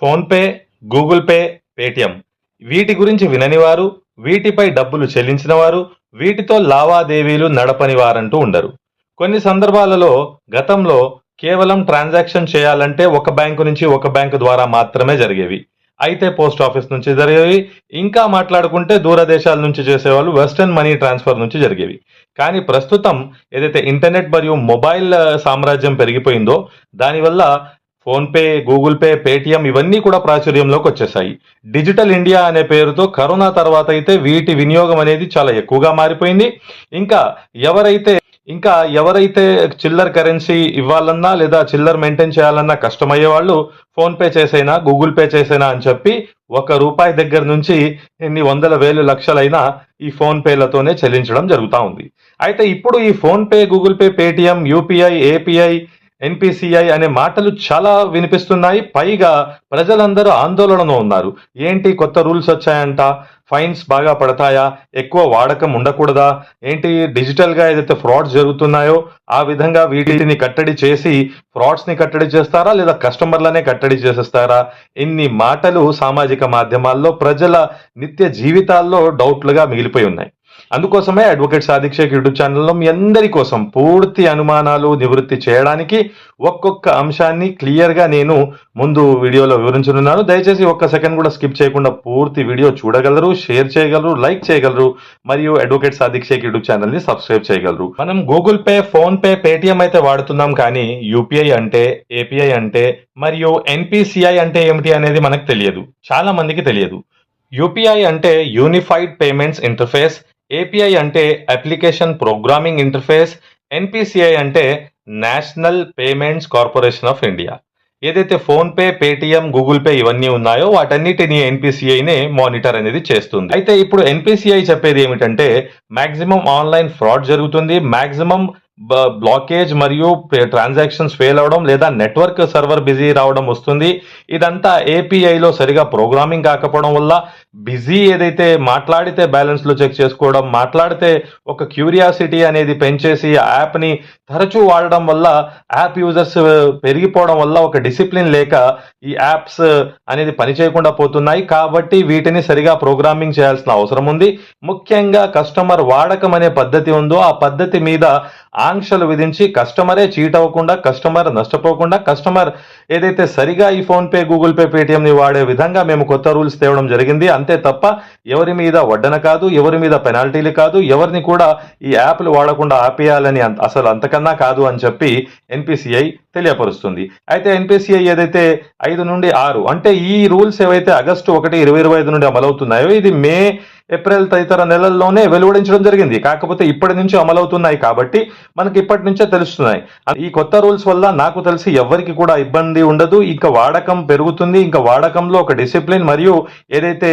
PhonePe Google Pay Paytm. వీటి గురించి వినని వారు వీటిపై డబ్బులు చెల్లించిన వారు వీటితో లావాదేవీలు నడపని వారంటూ ఉండరు. కొన్ని సందర్భాలలో గతంలో కేవలం ట్రాన్సాక్షన్ చేయాలంటే ఒక బ్యాంకు నుంచి ఒక బ్యాంకు ద్వారా మాత్రమే జరిగేవి. అయితే పోస్ట్ ఆఫీస్ నుంచి జరిగేవి ఇంకా మాట్లాడుకుంటే దూరదేశాల నుంచి చేసేవాళ్ళు వెస్టర్న్ మనీ ట్రాన్స్ఫర్ నుంచి జరిగేవి. కానీ ప్రస్తుతం ఏదైతే ఇంటర్నెట్ మరియు మొబైల్ సామ్రాజ్యం పెరిగిపోయిందో దానివల్ల ఫోన్పే గూగుల్ పే పేటిఎం ఇవన్నీ కూడా ప్రాచుర్యంలోకి వచ్చేసాయి. డిజిటల్ ఇండియా అనే పేరుతో కరోనా తర్వాత అయితే వీటి వినియోగం అనేది చాలా ఎక్కువగా మారిపోయింది. ఇంకా ఎవరైతే ఇంకా ఎవరైతే చిల్లర్ కరెన్సీ ఇవ్వాలన్నా లేదా చిల్లర్ మెయింటైన్ చేయాలన్నా కష్టమయ్యే వాళ్ళు ఫోన్ పే చేసైనా గూగుల్ పే చేసైనా అని చెప్పి ఒక రూపాయి దగ్గర నుంచి ఎన్ని వందల వేలు లక్షలైనా ఈ ఫోన్ పేలతోనే చెల్లించడం జరుగుతూ ఉంది. అయితే ఇప్పుడు ఈ PhonePe Google Pay Paytm UPI API NPCI అనే మాటలు చాలా వినిపిస్తున్నాయి. పైగా ప్రజలందరూ ఆందోళనలో ఉన్నారు. ఏంటి కొత్త రూల్స్ వచ్చాయంట? ఫైన్స్ బాగా పడతాయా? ఎక్కువ వాడకం ఉండకూడదా? ఏంటి డిజిటల్గా ఏదైతే ఫ్రాడ్స్ జరుగుతున్నాయో ఆ విధంగా వీటిని కట్టడి చేసి ఫ్రాడ్స్ని కట్టడి చేస్తారా? లేదా కస్టమర్లనే కట్టడి చేసేస్తారా? ఇన్ని మాటలు సామాజిక మాధ్యమాల్లో ప్రజల నిత్య జీవితాల్లో డౌట్లుగా మిగిలిపోయి ఉన్నాయి. అందుకోసమే అడ్వకేట్ సాదిక్ షేక్ యూట్యూబ్ ఛానల్లో మీ అందరి కోసం పూర్తి అనుమానాలు నివృత్తి చేయడానికి ఒక్కొక్క అంశాన్ని క్లియర్గా నేను ముందు వీడియోలో వివరించనున్నాను. దయచేసి ఒక్క సెకండ్ కూడా స్కిప్ చేయకుండా పూర్తి వీడియో చూడగలరు షేర్ చేయగలరు లైక్ చేయగలరు మరియు అడ్వకేట్ సాదిక్ షేక్ యూట్యూబ్ ఛానల్ని సబ్స్క్రైబ్ చేయగలరు. మనం Google Pay phone pay Paytm అయితే వాడుతున్నాం కానీ యూపీఐ అంటే ఏపీఐ అంటే మరియు ఎన్పిసిఐ అంటే ఏమిటి అనేది మనకు తెలియదు. చాలా మందికి తెలియదు. యూపీఐ అంటే యూనిఫైడ్ పేమెంట్స్ ఇంటర్ఫేస్ ఏపీఐ అంటే అప్లికేషన్ ప్రోగ్రామింగ్ ఇంటర్ఫేస్ ఎన్పిసిఐ అంటే national payments corporation of India ఏదైతే ఫోన్పే పేటిఎం గూగుల్ పే ఇవన్నీ ఉన్నాయో వాటన్నిటిని ఎన్పిసిఐనే మానిటర్ అనేది చేస్తుంది. అయితే ఇప్పుడు ఎన్పిసిఐ చెప్పేది ఏమిటంటే మాక్సిమం ఆన్లైన్ ఫ్రాడ్ జరుగుతుంది మాక్సిమం బ్లాకేజ్ మరియు ట్రాన్సాక్షన్స్ ఫెయిల్ అవడం లేదా నెట్వర్క్ సర్వర్ బిజీ రావడం వస్తుంది. ఇదంతా ఏపీఐలో సరిగా ప్రోగ్రామింగ్ కాకపోవడం వల్ల బిజీ ఏదైతే మాట్లాడితే బ్యాలెన్స్లో చెక్ చేసుకోవడం మాట్లాడితే ఒక క్యూరియాసిటీ అనేది పెంచేసి ఆ యాప్ని తరచూ వాడడం వల్ల యాప్ యూజర్స్ పెరిగిపోవడం వల్ల ఒక డిసిప్లిన్ లేక ఈ యాప్స్ అనేది పనిచేయకుండా పోతున్నాయి. కాబట్టి వీటిని సరిగా ప్రోగ్రామింగ్ చేయాల్సిన అవసరం ఉంది. ముఖ్యంగా కస్టమర్ వాడకం అనే పద్ధతి ఉందో ఆ పద్ధతి మీద ఆంక్షలు విధించి కస్టమరే చీట్ అవ్వకుండా కస్టమర్ నష్టపోకుండా కస్టమర్ ఏదైతే సరిగా ఈ ఫోన్ పే గూగుల్ పే పేటిఎంని వాడే విధంగా మేము కొత్త రూల్స్ తేవడం జరిగింది. అంతే తప్ప ఎవరి మీద వడ్డన కాదు ఎవరి మీద పెనాల్టీలు కాదు ఎవరిని కూడా ఈ యాప్లు వాడకుండా ఆపేయాలని అంత- అసలు అంతకన్నా కాదు అని చెప్పి ఎన్పిసిఐ తెలియపరుస్తుంది. అయితే ఎన్పిసిఐ ఏదైతే ఐదు నుండి ఆరు అంటే ఈ రూల్స్ ఏవైతే ఆగస్టు ఒకటి ఇరవై ఇరవై ఐదు నుండి అమలవుతున్నాయో ఇది మే ఏప్రిల్ తదితర నెలల్లోనే వెలువడించడం జరిగింది. కాకపోతే ఇప్పటి నుంచి అమలవుతున్నాయి కాబట్టి మనకి ఇప్పటి నుంచే తెలుస్తున్నాయి. ఈ కొత్త రూల్స్ వల్ల నాకు తెలిసి ఎవరికి కూడా ఇబ్బంది ఉండదు. ఇంకా వాడకం పెరుగుతుంది. ఇంకా వాడకంలో ఒక డిసిప్లిన్ మరియు ఏదైతే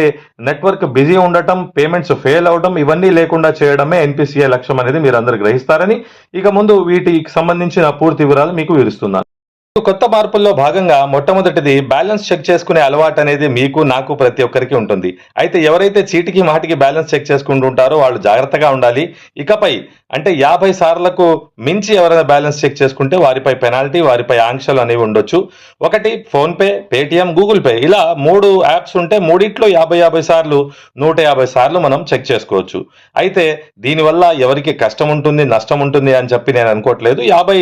నెట్వర్క్ బిజీ ఉండటం పేమెంట్స్ ఫెయిల్ అవడం ఇవన్నీ లేకుండా చేయడమే ఎన్పిసిఐ లక్ష్యం అనేది మీరు అందరు గ్రహిస్తారని ఇక ముందు వీటికి సంబంధించిన పూర్తి వివరాలు మీకు వివరిస్తున్నాను. కొత్త మార్పుల్లో భాగంగా మొట్టమొదటిది బ్యాలెన్స్ చెక్ చేసుకునే అలవాటు అనేది మీకు నాకు ప్రతి ఒక్కరికి ఉంటుంది. అయితే ఎవరైతే చీటికి మాటికి బ్యాలెన్స్ చెక్ చేసుకుంటుంటారో వాళ్ళు జాగ్రత్తగా ఉండాలి. ఇకపై అంటే యాభై సార్లకు మించి ఎవరైనా బ్యాలెన్స్ చెక్ చేసుకుంటే వారిపై పెనాల్టీ వారిపై ఆంక్షలు అనేవి ఉండొచ్చు. ఒకటి ఫోన్పే పేటిఎం గూగుల్ పే ఇలా మూడు యాప్స్ ఉంటే మూడిట్లో యాభై యాభై సార్లు నూట యాభై సార్లు మనం చెక్ చేసుకోవచ్చు. అయితే దీనివల్ల ఎవరికి కష్టం ఉంటుంది నష్టం ఉంటుంది అని చెప్పి నేను అనుకోవట్లేదు. యాభై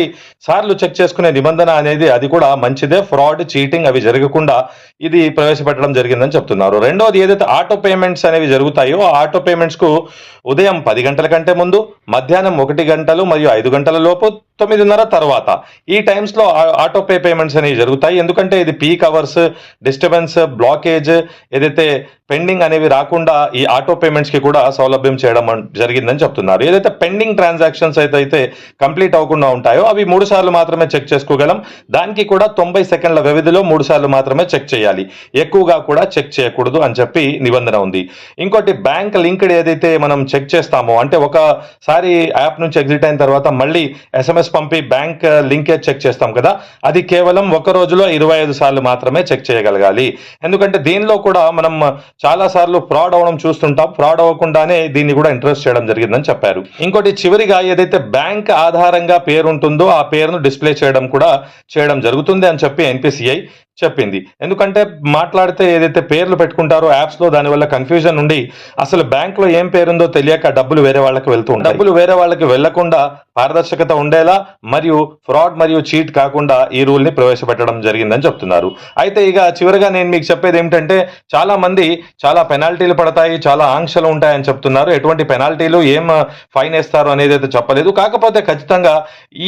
సార్లు చెక్ చేసుకునే నిబంధన అనేది అది కూడా మంచిదే. ఫ్రాడ్ చీటింగ్ అవి జరగకుండా ఇది ప్రవేశపెట్టడం జరిగిందని చెప్తున్నారు. రెండోది ఏదైతే ఆటో పేమెంట్స్ అనేవి జరుగుతాయో ఆ ఆటో పేమెంట్స్కు ఉదయం పది గంటల కంటే ముందు మధ్యాహ్నం ఒకటి గంటలు మరియు ఐదు గంటల లోపు తొమ్మిదిన్నర తర్వాత. ఈ టైమ్స్లో ఆ- ఆటో పే పేమెంట్స్ అనేవి జరుగుతాయి. ఎందుకంటే ఇది పీక్ అవర్స్ డిస్టర్బెన్స్ బ్లాకేజ్ ఏదైతే పెండింగ్ అనేవి రాకుండా ఈ ఆటో పేమెంట్స్కి కూడా సౌలభ్యం చేయడం జరిగిందని చెప్తున్నారు. ఏదైతే పెండింగ్ ట్రాన్సాక్షన్స్ అయితే అయితే కంప్లీట్ అవ్వకుండా ఉంటాయో అవి మూడు సార్లు మాత్రమే చెక్ చేసుకోగలం. దానికి కూడా తొంభై సెకండ్ల వ్యవధిలో మూడు సార్లు మాత్రమే చెక్ చేయాలి. ఎక్కువగా కూడా చెక్ చేయకూడదు అని చెప్పి నిబంధన ఉంది. ఇంకోటి బ్యాంక్ లింక్డ్ ఏదైతే మనం చెక్ చేస్తామో అంటే ఒకసారి యాప్ నుంచి ఎగ్జిట్ అయిన తర్వాత మళ్ళీ ఎస్ఎంఎస్ పంపి బ్యాంక్ లింకేజ్ చెక్ చేస్తాం కదా అది కేవలం ఒక రోజులో ఇరవై ఐదు సార్లు మాత్రమే చెక్ చేయగలగాలి. ఎందుకంటే దీనిలో కూడా మనం చాలా సార్లు ఫ్రాడ్ అవడం చూస్తుంటాం. ఫ్రాడ్ అవ్వకుండానే దీన్ని కూడా ఇంట్రెస్ట్ చేయడం జరిగిందని చెప్పారు. ఇంకోటి చివరిగా ఏదైతే బ్యాంక్ ఆధారంగా పేరు ఉంటుందో ఆ పేరును డిస్ప్లే చేయడం కూడా చేయడం జరుగుతుంది అని చెప్పి ఎన్పిసిఐ చెప్పింది. ఎందుకంటే మాట్లాడితే ఏదైతే పేర్లు పెట్టుకుంటారో యాప్స్లో దానివల్ల కన్ఫ్యూజన్ ఉండి అసలు బ్యాంక్లో ఏం పేరుందో తెలియక డబ్బులు వేరే వాళ్ళకి వెళ్తూ ఉంటాయి. డబ్బులు వేరే వాళ్ళకి వెళ్ళకుండా పారదర్శకత ఉండేలా మరియు ఫ్రాడ్ మరియు చీట్ కాకుండా ఈ రూల్ని ప్రవేశపెట్టడం జరిగిందని చెప్తున్నారు. అయితే ఇక చివరిగా నేను మీకు చెప్పేది ఏమిటంటే చాలా మంది చాలా పెనాల్టీలు పడతాయి చాలా ఆంక్షలు ఉంటాయని చెప్తున్నారు. ఎటువంటి పెనాల్టీలు ఏం ఫైన్ వేస్తారు అనేది అయితే చెప్పలేదు. కాకపోతే ఖచ్చితంగా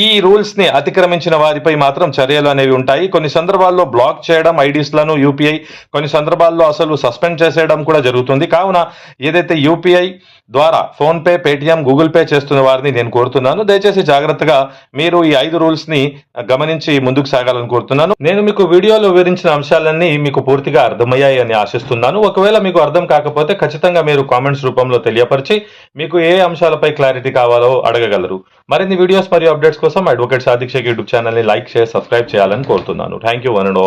ఈ రూల్స్ని అతిక్రమించిన వారిపై మాత్రం చర్యలు అనేవి ఉంటాయి. కొన్ని సందర్భాల్లో బ్లాక్ చేయడం ఐడీస్లను యూపీఐ కొన్ని సందర్భాల్లో అసలు సస్పెండ్ చేసేయడం కూడా జరుగుతుంది. కావున ఏదైతే యూపీఐ ద్వారా phone pay Paytm Google Pay చేస్తున్న వారిని నేను కోరుతున్నాను. దయచేసి జాగ్రత్తగా మీరు ఈ ఐదు రూల్స్ని గమనించి ముందుకు సాగాలని కోరుతున్నాను. నేను మీకు వీడియోలో వివరించిన అంశాలన్నీ మీకు పూర్తిగా అర్థమయ్యాయని ఆశిస్తున్నాను. ఒకవేళ మీకు అర్థం కాకపోతే ఖచ్చితంగా మీరు కామెంట్స్ రూపంలో తెలియపరిచి మీకు ఏ అంశాలపై క్లారిటీ కావాలో అడగగలరు. మరిన్ని వీడియోస్ మరియు అప్డేట్స్ కోసం అడ్వకేట్ సాదిక్ షేక్ యూట్యూబ్ ఛానల్ని లైక్ చేసి సబ్స్క్రైబ్ చేయాలని కోరుతున్నాను. Thank you one and